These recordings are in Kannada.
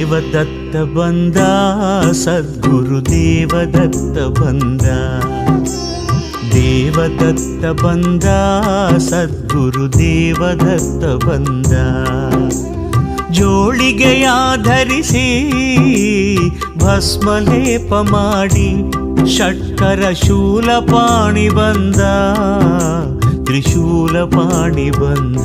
ದೇವದತ್ತ ಬಂದ, ಸದ್ಗುರು ದೇವದತ್ತ ಬಂದ. ದೇವದತ್ತ ಬಂದ, ಸದ್ಗುರು ದೇವದತ್ತ ಬಂದ. ಜೋಳಿಗೆಯ ಧರಿಸಿ ಭಸ್ಮಲೇಪ ಮಾಡಿ, ಷಟ್ಕರ ಶೂಲಪಾಣಿ ಬಂದ, ತ್ರಿಶೂಲಪಾಣಿ ಬಂದ.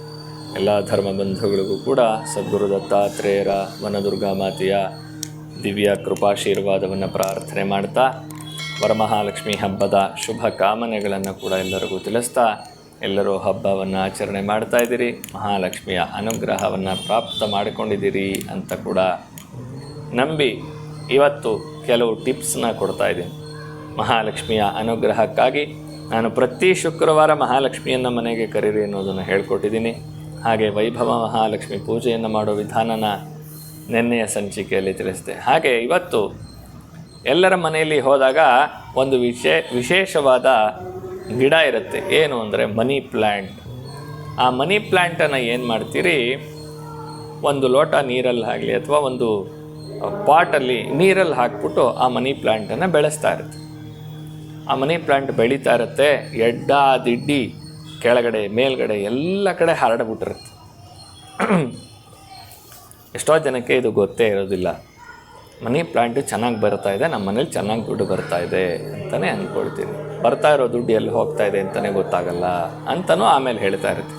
ಎಲ್ಲ ಧರ್ಮ ಬಂಧುಗಳಿಗೂ ಕೂಡ ಸದ್ಗುರು ದತ್ತಾತ್ರೇಯರ ವನದುರ್ಗಾ ಮಾತೆಯ ದಿವ್ಯ ಕೃಪಾಶೀರ್ವಾದವನ್ನು ಪ್ರಾರ್ಥನೆ ಮಾಡ್ತಾ ವರಮಹಾಲಕ್ಷ್ಮಿ ಹಬ್ಬದ ಶುಭ ಕಾಮನೆಗಳನ್ನು ಕೂಡ ಎಲ್ಲರಿಗೂ ತಿಳಿಸ್ತಾ ಎಲ್ಲರೂ ಹಬ್ಬವನ್ನು ಆಚರಣೆ ಮಾಡ್ತಾ ಇದ್ದೀರಿ. ಮಹಾಲಕ್ಷ್ಮಿಯ ಅನುಗ್ರಹವನ್ನು ಪ್ರಾಪ್ತ ಮಾಡಿಕೊಂಡಿದ್ದೀರಿ ಅಂತ ಕೂಡ ನಂಬಿ ಇವತ್ತು ಕೆಲವು ಟಿಪ್ಸ್ನ ಕೊಡ್ತಾ ಇದ್ದೀನಿ. ಮಹಾಲಕ್ಷ್ಮಿಯ ಅನುಗ್ರಹಕ್ಕಾಗಿ ನಾನು ಪ್ರತಿ ಶುಕ್ರವಾರ ಮಹಾಲಕ್ಷ್ಮಿಯನ್ನು ಮನೆಗೆ ಕರೀರಿ ಅನ್ನೋದನ್ನು ಹೇಳ್ಕೊಟ್ಟಿದ್ದೀನಿ. ಹಾಗೆ ವೈಭವ ಮಹಾಲಕ್ಷ್ಮಿ ಪೂಜೆಯನ್ನು ಮಾಡೋ ವಿಧಾನನ ನಿನ್ನೆಯ ಸಂಚಿಕೆಯಲ್ಲಿ ತಿಳಿಸಿದೆ. ಹಾಗೆ ಇವತ್ತು ಎಲ್ಲರ ಮನೆಯಲ್ಲಿ ಹೋದಾಗ ಒಂದು ವಿಶೇ, ವಿಶೇಷವಾದ ಗಿಡ ಇರುತ್ತೆ. ಏನು ಅಂದರೆ ಮನಿ ಪ್ಲ್ಯಾಂಟ್ ಆ ಮನಿ ಪ್ಲ್ಯಾಂಟನ್ನು ಏನು ಮಾಡ್ತೀರಿ? ಒಂದು ಲೋಟ ನೀರಲ್ಲಿ ಆಗಲಿ ಅಥವಾ ಒಂದು ಪಾಟಲ್ಲಿ ನೀರಲ್ಲಿ ಹಾಕ್ಬಿಟ್ಟು ಆ ಮನಿ ಪ್ಲ್ಯಾಂಟನ್ನು ಬೆಳೆಸ್ತಾ ಇರುತ್ತೆ. ಆ ಮನಿ ಪ್ಲ್ಯಾಂಟ್ ಬೆಳೀತಾ ಇರುತ್ತೆ ಎಡ್ಡ ದಿಡ್ಡಿ ಕೆಳಗಡೆ, ಮೇಲ್ಗಡೆ ಎಲ್ಲ ಕಡೆ ಹರಡ್ಬಿಟ್ಟಿರುತ್ತೆ. ಎಷ್ಟೋ ಜನಕ್ಕೆ ಇದು ಗೊತ್ತೇ ಇರೋದಿಲ್ಲ. ಮನಿ ಪ್ಲಾಂಟ್ ಚೆನ್ನಾಗಿ ಬರ್ತಾ ಇದೆ ನಮ್ಮ ಮನೇಲಿ ಚೆನ್ನಾಗಿ ದುಡ್ಡು ಬರ್ತಾ ಇದೆ ಅಂತಲೇ ಅಂದ್ಕೊಳ್ತೀನಿ ಬರ್ತಾ ಇರೋ ದುಡ್ಡು ಎಲ್ಲಿ ಹೋಗ್ತಾ ಇದೆ ಅಂತಲೇ ಗೊತ್ತಾಗಲ್ಲ ಅಂತಲೂ ಆಮೇಲೆ ಹೇಳ್ತಾ ಇರುತ್ತೆ.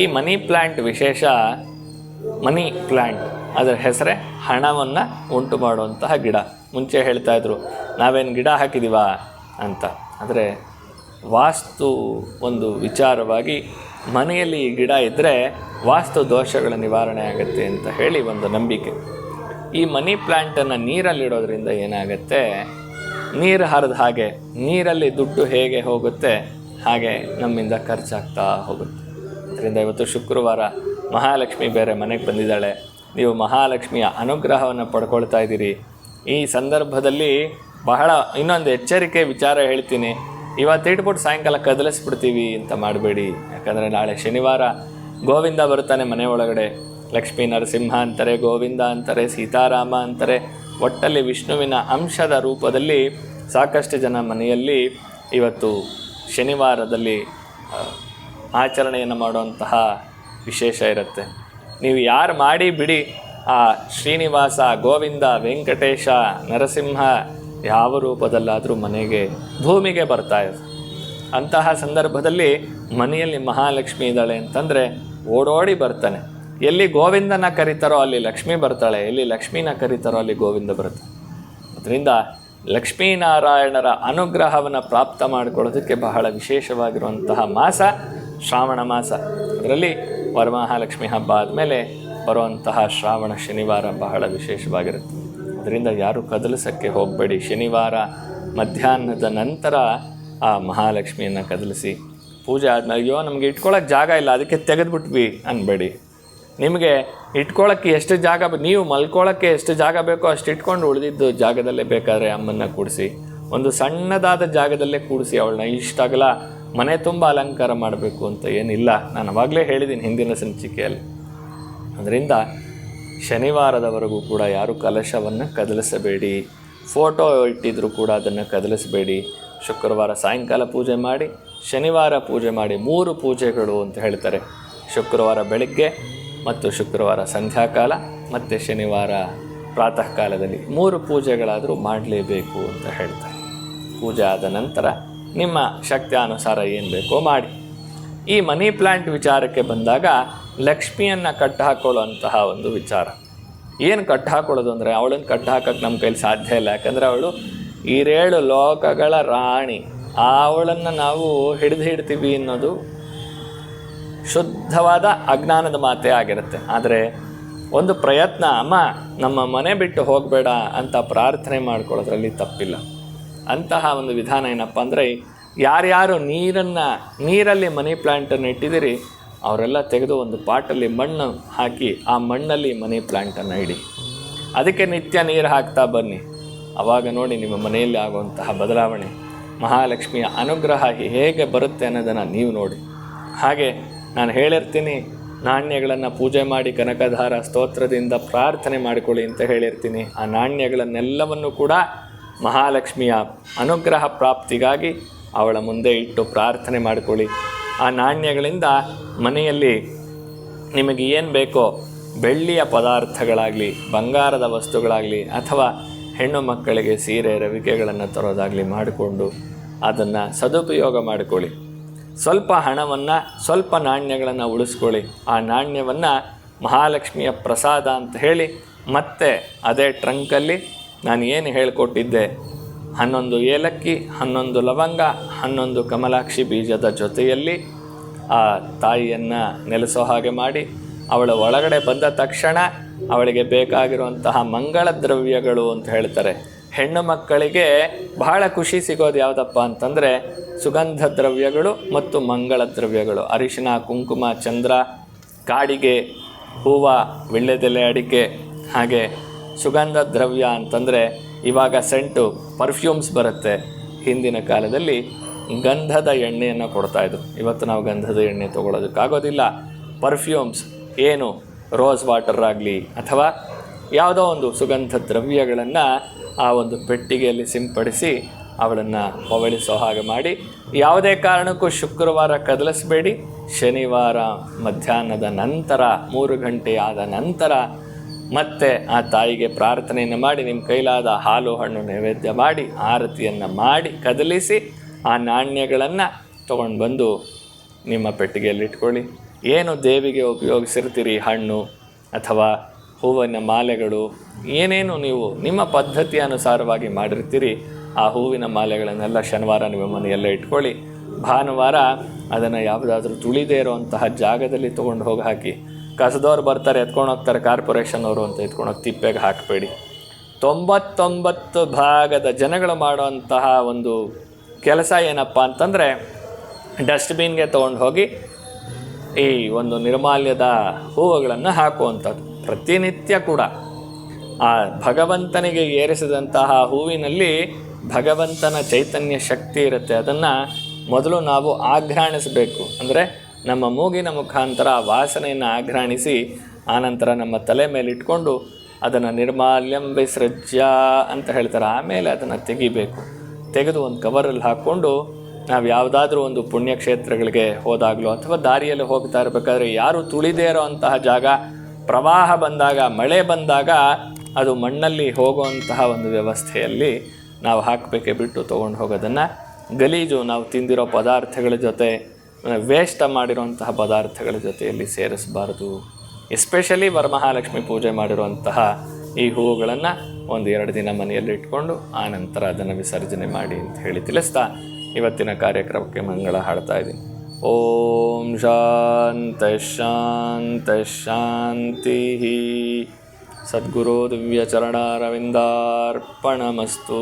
ಈ ಮನಿ ಪ್ಲ್ಯಾಂಟ್ ವಿಶೇಷ, ಮನಿ ಪ್ಲ್ಯಾಂಟ್ ಅದರ ಹೆಸರೇ ಹಣವನ್ನು ಉಂಟು ಮಾಡುವಂತಹ ಗಿಡ. ಮುಂಚೆ ಹೇಳ್ತಾಯಿದ್ರು ನಾವೇನು ಗಿಡ ಹಾಕಿದ್ದೀವಾ ಅಂತ. ಆದರೆ ವಾಸ್ತು ಒಂದು ವಿಚಾರವಾಗಿ ಮನೆಯಲ್ಲಿ ಗಿಡ ಇದ್ದರೆ ವಾಸ್ತು ದೋಷಗಳ ನಿವಾರಣೆ ಆಗುತ್ತೆ ಅಂತ ಹೇಳಿ ಒಂದು ನಂಬಿಕೆ. ಈ ಮನಿ ಪ್ಲ್ಯಾಂಟನ್ನು ನೀರಲ್ಲಿಡೋದ್ರಿಂದ ಏನಾಗುತ್ತೆ? ನೀರು ಹರಿದ ಹಾಗೆ, ನೀರಲ್ಲಿ ದುಡ್ಡು ಹೇಗೆ ಹೋಗುತ್ತೆ? ಹಾಗೆ ನಮ್ಮಿಂದ ಖರ್ಚಾಗ್ತಾ ಹೋಗುತ್ತೆ. ಅದರಿಂದ ಇವತ್ತು ಶುಕ್ರವಾರ ಮಹಾಲಕ್ಷ್ಮಿ ಬೇರೆ ಮನೆಗೆ ಬಂದಿದ್ದಾಳೆ. ನೀವು ಮಹಾಲಕ್ಷ್ಮಿಯ ಅನುಗ್ರಹವನ್ನು ಪಡ್ಕೊಳ್ತಾ ಇದ್ದೀರಿ. ಈ ಸಂದರ್ಭದಲ್ಲಿ ಬಹಳ ಇನ್ನೊಂದು ಎಚ್ಚರಿಕೆ ವಿಚಾರ ಹೇಳ್ತೀನಿ. ಇವತ್ತು ಇಟ್ಬಿಟ್ಟು ಸಾಯಂಕಾಲ ಕದಲಿಸ್ಬಿಡ್ತೀವಿ ಅಂತ ಮಾಡಬೇಡಿ. ಯಾಕಂದರೆ ನಾಳೆ ಶನಿವಾರ ಗೋವಿಂದ ಬರ್ತಾನೆ ಮನೆ ಒಳಗಡೆ. ಲಕ್ಷ್ಮೀ ನರಸಿಂಹ ಅಂತಾರೆ, ಗೋವಿಂದ ಅಂತಾರೆ, ಸೀತಾರಾಮ ಅಂತಾರೆ. ಒಟ್ಟಲ್ಲಿ ವಿಷ್ಣುವಿನ ಅಂಶದ ರೂಪದಲ್ಲಿ ಸಾಕಷ್ಟು ಜನ ಮನೆಯಲ್ಲಿ ಇವತ್ತು ಶನಿವಾರದಲ್ಲಿ ಆಚರಣೆಯನ್ನು ಮಾಡುವಂತಹ ವಿಶೇಷ ಇರುತ್ತೆ. ನೀವು ಯಾರು ಮಾಡಿ ಬಿಡಿ, ಆ ಶ್ರೀನಿವಾಸ, ಗೋವಿಂದ, ವೆಂಕಟೇಶ, ನರಸಿಂಹ ಯಾವ ರೂಪದಲ್ಲಾದರೂ ಮನೆಗೆ, ಭೂಮಿಗೆ ಬರ್ತಾ ಇದೆ. ಅಂತಹ ಸಂದರ್ಭದಲ್ಲಿ ಮನೆಯಲ್ಲಿ ಮಹಾಲಕ್ಷ್ಮಿ ಇದ್ದಾಳೆ ಅಂತಂದರೆ ಓಡೋಡಿ ಬರ್ತಾನೆ. ಎಲ್ಲಿ ಗೋವಿಂದನ ಕರೀತಾರೋ ಅಲ್ಲಿ ಲಕ್ಷ್ಮಿ ಬರ್ತಾಳೆ, ಎಲ್ಲಿ ಲಕ್ಷ್ಮೀನ ಕರೀತಾರೋ ಅಲ್ಲಿ ಗೋವಿಂದ ಬರುತ್ತೆ. ಅದರಿಂದ ಲಕ್ಷ್ಮೀನಾರಾಯಣರ ಅನುಗ್ರಹವನ್ನು ಪ್ರಾಪ್ತ ಮಾಡಿಕೊಳ್ಳೋದಕ್ಕೆ ಬಹಳ ವಿಶೇಷವಾಗಿರುವಂತಹ ಮಾಸ ಶ್ರಾವಣ ಮಾಸ. ಅದರಲ್ಲಿ ವರಮಹಾಲಕ್ಷ್ಮಿ ಹಬ್ಬ ಆದಮೇಲೆ ಬರುವಂತಹ ಶ್ರಾವಣ ಶನಿವಾರ ಬಹಳ ವಿಶೇಷವಾಗಿರುತ್ತೆ. ಅದರಿಂದ ಯಾರು ಕದಲಿಸೋಕ್ಕೆ ಹೋಗಬೇಡಿ. ಶನಿವಾರ ಮಧ್ಯಾಹ್ನದ ನಂತರ ಆ ಮಹಾಲಕ್ಷ್ಮಿಯನ್ನು ಕದಲಿಸಿ ಪೂಜೆ ಆದಮೇಲೆ, ಅಯ್ಯೋ, ನಮಗೆ ಇಟ್ಕೊಳ್ಳೋಕೆ ಜಾಗ ಇಲ್ಲ, ಅದಕ್ಕೆ ತೆಗೆದುಬಿಟ್ವಿ ಅನ್ಬೇಡಿ. ನಿಮಗೆ ಇಟ್ಕೊಳ್ಳೋಕ್ಕೆ ಎಷ್ಟು ಜಾಗ ನೀವು ಮಲ್ಕೊಳ್ಳೋಕ್ಕೆ ಎಷ್ಟು ಜಾಗ ಬೇಕೋ ಅಷ್ಟು ಇಟ್ಕೊಂಡು ಉಳಿದಿದ್ದು ಜಾಗದಲ್ಲೇ ಬೇಕಾದರೆ ಅಮ್ಮನ್ನ ಕೂಡಿಸಿ, ಒಂದು ಸಣ್ಣದಾದ ಜಾಗದಲ್ಲೇ ಕೂಡಿಸಿ ಅವಳನ್ನ ಇಷ್ಟಾಗಲ್ಲ ಮನೆ ತುಂಬ ಅಲಂಕಾರ ಮಾಡಬೇಕು ಅಂತ ಏನಿಲ್ಲ. ನಾನು ಅವಾಗಲೇ ಹೇಳಿದ್ದೀನಿ ಹಿಂದಿನ ಸಂಚಿಕೆಯಲ್ಲಿ. ಅದರಿಂದ ಶನಿವಾರದವರೆಗೂ ಕೂಡ ಯಾರು ಕಲಶವನ್ನು ಕದಲಿಸಬೇಡಿ. ಫೋಟೋ ಇಟ್ಟಿದ್ರೂ ಕೂಡ ಅದನ್ನು ಕದಲಿಸಬೇಡಿ. ಶುಕ್ರವಾರ ಸಾಯಂಕಾಲ ಪೂಜೆ ಮಾಡಿ, ಶನಿವಾರ ಪೂಜೆ ಮಾಡಿ ಮೂರು ಪೂಜೆಗಳು ಅಂತ ಹೇಳ್ತಾರೆ. ಶುಕ್ರವಾರ ಬೆಳಗ್ಗೆ ಮತ್ತು ಶುಕ್ರವಾರ ಸಂಧ್ಯಾಕಾಲ ಮತ್ತು ಶನಿವಾರ ಪ್ರಾತಃ ಕಾಲದಲ್ಲಿ ಮೂರು ಪೂಜೆಗಳಾದರೂ ಮಾಡಲೇಬೇಕು ಅಂತ ಹೇಳ್ತಾರೆ. ಪೂಜೆ ಆದ ನಂತರ ನಿಮ್ಮ ಶಕ್ತಿ ಅನುಸಾರ ಏನು ಬೇಕೋ ಮಾಡಿ. ಈ ಮನಿ ಪ್ಲ್ಯಾಂಟ್ ವಿಚಾರಕ್ಕೆ ಬಂದಾಗ ಲಕ್ಷ್ಮಿಯನ್ನು ಕಟ್ಟುಹಾಕೊಳ್ಳುವಂತಹ ಒಂದು ವಿಚಾರ. ಏನು ಕಟ್ಟುಹಾಕೊಳ್ಳೋದು ಅಂದರೆ ಅವಳನ್ನು ಕಟ್ಟುಹಾಕಕ್ಕೆ ನಮ್ಮ ಕೈಲಿ ಸಾಧ್ಯ ಇಲ್ಲ. ಯಾಕಂದರೆ ಅವಳು ಈರೇಳು ಲೋಕಗಳ ರಾಣಿ. ಅವಳನ್ನು ನಾವು ಹಿಡಿದು ಹಿಡ್ತೀವಿ ಅನ್ನೋದು ಶುದ್ಧವಾದ ಅಜ್ಞಾನದ ಮಾತೇ ಆಗಿರುತ್ತೆ. ಆದರೆ ಒಂದು ಪ್ರಯತ್ನ, ಅಮ್ಮ, ನಮ್ಮ ಮನೆ ಬಿಟ್ಟು ಹೋಗಬೇಡ ಅಂತ ಪ್ರಾರ್ಥನೆ ಮಾಡ್ಕೊಳ್ಳೋದ್ರಲ್ಲಿ ತಪ್ಪಿಲ್ಲ. ಅಂತಹ ಒಂದು ವಿಧಾನ ಏನಪ್ಪ ಅಂದರೆ, ಯಾರ್ಯಾರು ನೀರನ್ನು, ನೀರಲ್ಲಿ ಮನಿ ಪ್ಲ್ಯಾಂಟನ್ನು ಇಟ್ಟಿದ್ದೀರಿ ಅವರೆಲ್ಲ ತೆಗೆದು ಒಂದು ಪಾಟಲ್ಲಿ ಮಣ್ಣು ಹಾಕಿ ಆ ಮಣ್ಣಲ್ಲಿ ಮನಿ ಪ್ಲ್ಯಾಂಟನ್ನು ಇಡಿ. ಅದಕ್ಕೆ ನಿತ್ಯ ನೀರು ಹಾಕ್ತಾ ಬನ್ನಿ. ಆವಾಗ ನೋಡಿ ನಿಮ್ಮ ಮನೆಯಲ್ಲಿ ಆಗುವಂತಹ ಬದಲಾವಣೆ ಮಹಾಲಕ್ಷ್ಮಿಯ ಅನುಗ್ರಹ ಹೇಗೆ ಬರುತ್ತೆ ಅನ್ನೋದನ್ನು ನೀವು ನೋಡಿ. ಹಾಗೆ ನಾನು ಹೇಳಿರ್ತೀನಿ, ನಾಣ್ಯಗಳನ್ನು ಪೂಜೆ ಮಾಡಿ ಕನಕಧಾರ ಸ್ತೋತ್ರದಿಂದ ಪ್ರಾರ್ಥನೆ ಮಾಡಿಕೊಳ್ಳಿ ಅಂತ ಹೇಳಿರ್ತೀನಿ. ಆ ನಾಣ್ಯಗಳನ್ನೆಲ್ಲವನ್ನು ಕೂಡ ಮಹಾಲಕ್ಷ್ಮಿಯ ಅನುಗ್ರಹ ಪ್ರಾಪ್ತಿಗಾಗಿ ಅವಳ ಮುಂದೆ ಇಟ್ಟು ಪ್ರಾರ್ಥನೆ ಮಾಡಿಕೊಳ್ಳಿ. ಆ ನಾಣ್ಯಗಳಿಂದ ಮನೆಯಲ್ಲಿ ನಿಮಗೆ ಏನು ಬೇಕೋ ಬೆಳ್ಳಿಯ ಪದಾರ್ಥಗಳಾಗಲಿ, ಬಂಗಾರದ ವಸ್ತುಗಳಾಗಲಿ, ಅಥವಾ ಹೆಣ್ಣು ಮಕ್ಕಳಿಗೆ ಸೀರೆ, ರವಿಕೆಗಳನ್ನು ತರೋದಾಗಲಿ ಮಾಡಿಕೊಂಡು ಅದನ್ನು ಸದುಪಯೋಗ ಮಾಡಿಕೊಳ್ಳಿ. ಸ್ವಲ್ಪ ಹಣವನ್ನು, ಸ್ವಲ್ಪ ನಾಣ್ಯಗಳನ್ನು ಉಳಿಸ್ಕೊಳ್ಳಿ. ಆ ನಾಣ್ಯವನ್ನು ಮಹಾಲಕ್ಷ್ಮಿಯ ಪ್ರಸಾದ ಅಂತ ಹೇಳಿ ಮತ್ತೆ ಅದೇ ಟ್ರಂಕಲ್ಲಿ ನಾನು ಏನು ಹೇಳಿಕೊಟ್ಟಿದ್ದೆ ಹನ್ನೊಂದು ಏಲಕ್ಕಿ, ಹನ್ನೊಂದು ಲವಂಗ, ಹನ್ನೊಂದು ಕಮಲಾಕ್ಷಿ ಬೀಜದ ಜೊತೆಯಲ್ಲಿ ಆ ತಾಯಿಯನ್ನು ನೆಲೆಸೋ ಹಾಗೆ ಮಾಡಿ ಅವಳ ಒಳಗಡೆ ಬಂದ ತಕ್ಷಣ ಅವಳಿಗೆ ಬೇಕಾಗಿರುವಂತಹ ಮಂಗಳ ದ್ರವ್ಯಗಳು ಅಂತ ಹೇಳ್ತಾರೆ. ಹೆಣ್ಣು ಮಕ್ಕಳಿಗೆ ಬಹಳ ಖುಷಿ ಸಿಗೋದು ಯಾವುದಪ್ಪ ಅಂತಂದರೆ ಸುಗಂಧ ದ್ರವ್ಯಗಳು ಮತ್ತು ಮಂಗಳ ದ್ರವ್ಯಗಳು. ಅರಿಶಿನ, ಕುಂಕುಮ, ಚಂದ್ರ, ಕಾಡಿಗೆ, ಹೂವ, ವಿಳ್ಳೆದೆಲೆ ಅಡಿಕೆ, ಹಾಗೆ ಸುಗಂಧ ದ್ರವ್ಯ ಅಂತಂದರೆ ಇವಾಗ ಸೆಂಟು ಪರ್ಫ್ಯೂಮ್ಸ್ ಬರುತ್ತೆ ಹಿಂದಿನ ಕಾಲದಲ್ಲಿ ಗಂಧದ ಎಣ್ಣೆಯನ್ನು ಕೊಡ್ತಾಯಿದ್ರು ಇವತ್ತು ನಾವು ಗಂಧದ ಎಣ್ಣೆ ತೊಗೊಳೋದಕ್ಕಾಗೋದಿಲ್ಲ. ಪರ್ಫ್ಯೂಮ್ಸ್ ಏನು? ರೋಸ್ ವಾಟರ್ ಆಗಲಿ ಅಥವಾ ಯಾವುದೋ ಒಂದು ಸುಗಂಧ ದ್ರವ್ಯಗಳನ್ನು ಆ ಒಂದು ಪೆಟ್ಟಿಗೆಯಲ್ಲಿ ಸಿಂಪಡಿಸಿ ಅವಳನ್ನು ಹೊಗಳಿಸೋ ಹಾಗೆ ಮಾಡಿ ಯಾವುದೇ ಕಾರಣಕ್ಕೂ ಶುಕ್ರವಾರ ಕದಲಿಸಬೇಡಿ. ಶನಿವಾರ ಮಧ್ಯಾಹ್ನದ ನಂತರ, ಮೂರು ಗಂಟೆ ಆದ ನಂತರ ಮತ್ತೆ ಆ ತಾಯಿಗೆ ಪ್ರಾರ್ಥನೆಯನ್ನು ಮಾಡಿ, ನಿಮ್ಮ ಕೈಲಾದ ಹಾಲು ಹಣ್ಣು ನೈವೇದ್ಯ ಮಾಡಿ, ಆರತಿಯನ್ನು ಮಾಡಿ ಕದಲಿಸಿ, ಆ ನಾಣ್ಯಗಳನ್ನು ತಗೊಂಡು ಬಂದು ನಿಮ್ಮ ಪೆಟ್ಟಿಗೆಯಲ್ಲಿ ಇಟ್ಕೊಳ್ಳಿ. ಏನು ದೇವಿಗೆ ಉಪಯೋಗಿಸಿರ್ತೀರಿ ಹಣ್ಣು ಅಥವಾ ಹೂವಿನ ಮಾಲೆಗಳು, ಏನೇನು ನೀವು ನಿಮ್ಮ ಪದ್ಧತಿ ಅನುಸಾರವಾಗಿ ಮಾಡಿರ್ತೀರಿ, ಆ ಹೂವಿನ ಮಾಲೆಗಳನ್ನೆಲ್ಲ ಶನಿವಾರ, ನಿಮ್ಮ ಮನೆಯಲ್ಲೇ ಇಟ್ಕೊಳ್ಳಿ. ಭಾನುವಾರ ಅದನ್ನು ಯಾವುದಾದ್ರೂ ತುಳಿದೇ ಇರುವಂತಹ ಜಾಗದಲ್ಲಿ ತೊಗೊಂಡು ಹೋಗಿ ಹಾಕಿ ಕಸದವ್ರು ಬರ್ತಾರೆ, ಎತ್ಕೊಂಡು ಹೋಗ್ತಾರೆ, ಕಾರ್ಪೊರೇಷನ್ ಅವರು ಅಂತ ಎತ್ಕೊಂಡು ಹೋಗಿ ತಿಪ್ಪೆಗೆ ಹಾಕಬೇಡಿ. ತೊಂಬತ್ತೊಂಬತ್ತು ಭಾಗದ ಜನಗಳು ಮಾಡುವಂತಹ ಒಂದು ಕೆಲಸ ಏನಪ್ಪ ಅಂತಂದರೆ, ಡಸ್ಟ್ಬಿನ್ಗೆ ತೊಗೊಂಡು ಹೋಗಿ ಈ ಒಂದು ನಿರ್ಮಾಲ್ಯದ ಹೂವುಗಳನ್ನು ಹಾಕುವಂಥದ್ದು. ಪ್ರತಿನಿತ್ಯ ಕೂಡ. ಆ ಭಗವಂತನಿಗೆ ಏರಿಸಿದಂತಹ ಹೂವಿನಲ್ಲಿ ಭಗವಂತನ ಚೈತನ್ಯ ಶಕ್ತಿ ಇರುತ್ತೆ. ಅದನ್ನು ಮೊದಲು ನಾವು ಆಘ್ರಾಣಿಸಬೇಕು. ಅಂದರೆ ನಮ್ಮ ಮೂಗಿನ ಮುಖಾಂತರ ವಾಸನೆಯನ್ನು ಆಘ್ರಾಣಿಸಿ, ಆನಂತರ ನಮ್ಮ ತಲೆ ಮೇಲೆ ಇಟ್ಕೊಂಡು ಅದನ್ನು ನಿರ್ಮಾಲ್ಯಂ ವಿಸೃಜ್ಯ ಅಂತ ಹೇಳ್ತಾರೆ. ಆಮೇಲೆ ಅದನ್ನು ತೆಗಿಬೇಕು. ತೆಗೆದು ಒಂದು ಕವರಲ್ಲಿ ಹಾಕ್ಕೊಂಡು ನಾವು ಯಾವುದಾದ್ರೂ ಒಂದು ಪುಣ್ಯಕ್ಷೇತ್ರಗಳಿಗೆ ಹೋದಾಗಲೂ ಅಥವಾ ದಾರಿಯಲ್ಲಿ ಹೋಗ್ತಾ ಇರಬೇಕಾದ್ರೆ ಯಾರು ತುಳಿದೇ ಇರೋ ಜಾಗ, ಪ್ರವಾಹ ಬಂದಾಗ, ಮಳೆ ಬಂದಾಗ ಅದು ಮಣ್ಣಲ್ಲಿ ಹೋಗುವಂತಹ ಒಂದು ವ್ಯವಸ್ಥೆಯಲ್ಲಿ ನಾವು ಹಾಕಬೇಕೆ ಬಿಟ್ಟು ತೊಗೊಂಡು ಹೋಗೋದನ್ನು. ಗಲೀಜು ನಾವು ತಿಂದಿರೋ ಪದಾರ್ಥಗಳ ಜೊತೆ ವೇಸ್ಟ್ ಮಾಡಿರುವಂತಹ ಪದಾರ್ಥಗಳ ಜೊತೆಯಲ್ಲಿ ಸೇರಿಸಬಾರದು. ಎಸ್ಪೆಷಲಿ ವರಮಹಾಲಕ್ಷ್ಮಿ ಪೂಜೆ ಮಾಡಿರುವಂತಹ ಈ ಹೂವುಗಳನ್ನು ಒಂದು ಎರಡು ದಿನ ಮನೆಯಲ್ಲಿ ಇಟ್ಕೊಂಡು ಆ ನಂತರ ಅದನ್ನು ವಿಸರ್ಜನೆ ಮಾಡಿ ಅಂತ ಹೇಳಿ ತಿಳಿಸ್ತಾ ಇವತ್ತಿನ ಕಾರ್ಯಕ್ರಮಕ್ಕೆ ಮಂಗಳ ಹಾಡ್ತಾ ಇದ್ದೀನಿ. ಓಂ ಶಾಂತ ಶಾಂತ ಶಾಂತಿ ಸದ್ಗುರು ದಿವ್ಯಚರಣಾರವಿಂದಾರ್ಪಣಮಸ್ತು